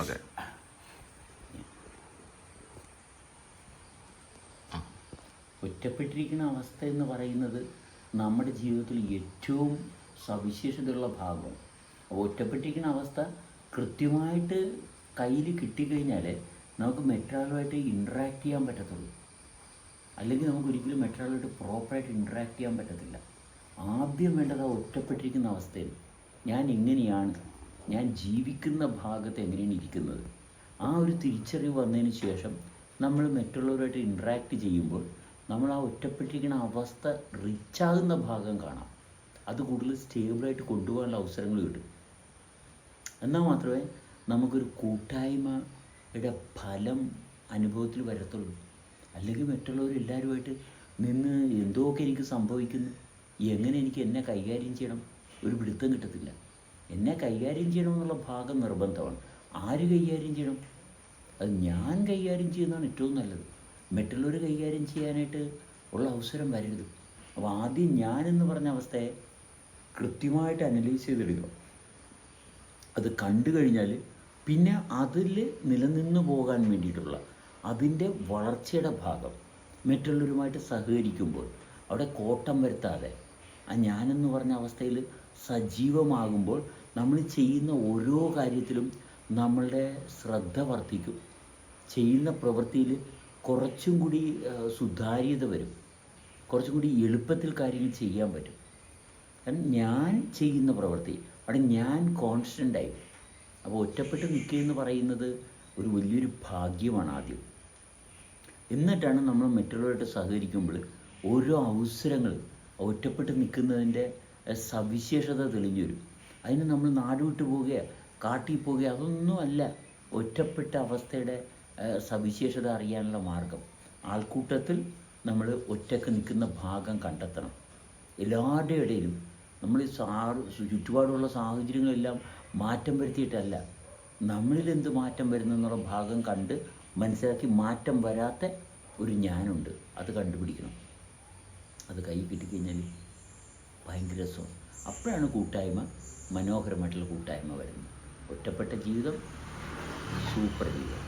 Okay ഒറ്റപ്പെട്ടിരിക്കുന്ന അവസ്ഥ എന്ന് പറയുന്നത് നമ്മുടെ ജീവിതത്തിൽ ഏറ്റവും സവിശേഷതയുള്ള ഭാഗം. ഒറ്റപ്പെട്ടിരിക്കുന്ന അവസ്ഥ കൃത്യമായിട്ട് കയ്യിൽ കിട്ടിക്കഴിഞ്ഞാൽ നമുക്ക് മറ്റൊരാളുമായിട്ട് ഇൻട്രാക്ട് ചെയ്യാൻ പറ്റത്തുള്ളൂ. അല്ലെങ്കിൽ നമുക്ക് ഒരിക്കലും മറ്റൊരാളുമായിട്ട് പ്രോപ്പറായിട്ട് ഇൻട്രാക്ട് ചെയ്യാൻ പറ്റത്തില്ല. ആദ്യം വേണ്ടത് ആ ഒറ്റപ്പെട്ടിരിക്കുന്ന അവസ്ഥയിൽ ഞാൻ എങ്ങനെയാണ് ഞാൻ ജീവിക്കുന്ന ഭാഗത്ത് എങ്ങനെയാണ് ഇരിക്കുന്നത്? ആ ഒരു തിരിച്ചറിവ് വന്നതിന് ശേഷം നമ്മൾ മറ്റുള്ളവരുമായിട്ട് ഇൻട്രാക്ട് ചെയ്യുമ്പോൾ നമ്മൾ ആ ഒറ്റപ്പെട്ടിരിക്കുന്ന അവസ്ഥ റിച്ചാകുന്ന ഭാഗം കാണാം. അത് കൂടുതൽ സ്റ്റേബിളായിട്ട് കൊണ്ടുപോകാനുള്ള അവസരങ്ങൾ കിട്ടും. എന്നാൽ മാത്രമേ നമുക്കൊരു കൂട്ടായ്മയുടെ ഫലം അനുഭവത്തിൽ വരത്തുള്ളൂ. അല്ലെങ്കിൽ മറ്റുള്ളവരെല്ലാവരുമായിട്ട് നിന്ന് എന്തോക്കെ എനിക്ക് സംഭവിക്കുന്നു. എങ്ങനെ എനിക്ക് എന്നെ കൈകാര്യം ചെയ്യണം? ഒരു പിടുത്തം കിട്ടത്തില്ല. എന്നെ കൈകാര്യം ചെയ്യണം എന്നുള്ള ഭാഗം നിർബന്ധമാണ്. ആര് കൈകാര്യം ചെയ്യണം? അത് ഞാൻ കൈകാര്യം ചെയ്യുന്നതാണ് ഏറ്റവും നല്ലത്. മറ്റുള്ളവർ കൈകാര്യം ചെയ്യാനായിട്ട് ഉള്ള അവസരം വരരുത്. അപ്പോൾ ആദ്യം ഞാനെന്ന് പറഞ്ഞ അവസ്ഥയെ കൃത്യമായിട്ട് അനലൈസ് ചെയ്തെടുക്കുക. അത് കണ്ടു കഴിഞ്ഞാൽ പിന്നെ അതിൽ നിലനിന്ന് പോകാൻ വേണ്ടിയിട്ടുള്ള അതിന്റെ വളർച്ചയുടെ ഭാഗം മറ്റുള്ളവരുമായിട്ട് സഹകരിക്കുമ്പോൾ അവിടെ കോട്ടം വരുത്താതെ ആ ഞാനെന്ന് പറഞ്ഞ അവസ്ഥയിൽ സജീവമാകുമ്പോൾ നമ്മൾ ചെയ്യുന്ന ഓരോ കാര്യത്തിലും നമ്മളുടെ ശ്രദ്ധ വർദ്ധിക്കും. ചെയ്യുന്ന പ്രവൃത്തിയിൽ കുറച്ചും കൂടി സുതാര്യത വരും. കുറച്ചും കൂടി എളുപ്പത്തിൽ കാര്യങ്ങൾ ചെയ്യാൻ പറ്റും. കാരണം ഞാൻ ചെയ്യുന്ന പ്രവൃത്തി അവിടെ ഞാൻ കോൺസ്റ്റന്റായി അപ്പോൾ ഒറ്റപ്പെട്ട് നിൽക്കുക എന്ന് പറയുന്നത് ഒരു വലിയൊരു ഭാഗ്യമാണ് ആദ്യം. എന്നിട്ടാണ് നമ്മൾ മറ്റുള്ളവരായിട്ട് സഹകരിക്കുമ്പോൾ ഓരോ അവസരങ്ങൾ ഒറ്റപ്പെട്ട് നിൽക്കുന്നതിന്റെ സവിശേഷത തെളിഞ്ഞു വരും. അതിന് നമ്മൾ നാട് വിട്ടു പോവുക കാട്ടിൽ പോവുക അതൊന്നുമല്ല ഒറ്റപ്പെട്ട അവസ്ഥയുടെ സവിശേഷത അറിയാനുള്ള മാർഗം. ആൾക്കൂട്ടത്തിൽ നമ്മൾ ഒറ്റയ്ക്ക് നിൽക്കുന്ന ഭാഗം കണ്ടെത്തണം. എല്ലാവരുടെ ഇടയിലും നമ്മൾ സാ ചുറ്റുപാടുള്ള സാഹചര്യങ്ങളെല്ലാം മാറ്റം വരുത്തിയിട്ടല്ല. നമ്മളിൽ എന്ത് മാറ്റം വരുന്നെന്നുള്ള ഭാഗം കണ്ട് മനസ്സിലാക്കി മാറ്റം വരാത്ത ഒരു ഞാനുണ്ട്. അത് കണ്ടുപിടിക്കണം. അത് കൈ കിട്ടിക്കഴിഞ്ഞാൽ ഭയങ്കര രസമാണ് അപ്പോഴാണ് കൂട്ടായ്മ മനോഹരമായിട്ടുള്ള കൂട്ടായ്മ വരുന്നത്. ഒറ്റപ്പെട്ട ജീവിതം സൂപ്പർ ജീവിതം.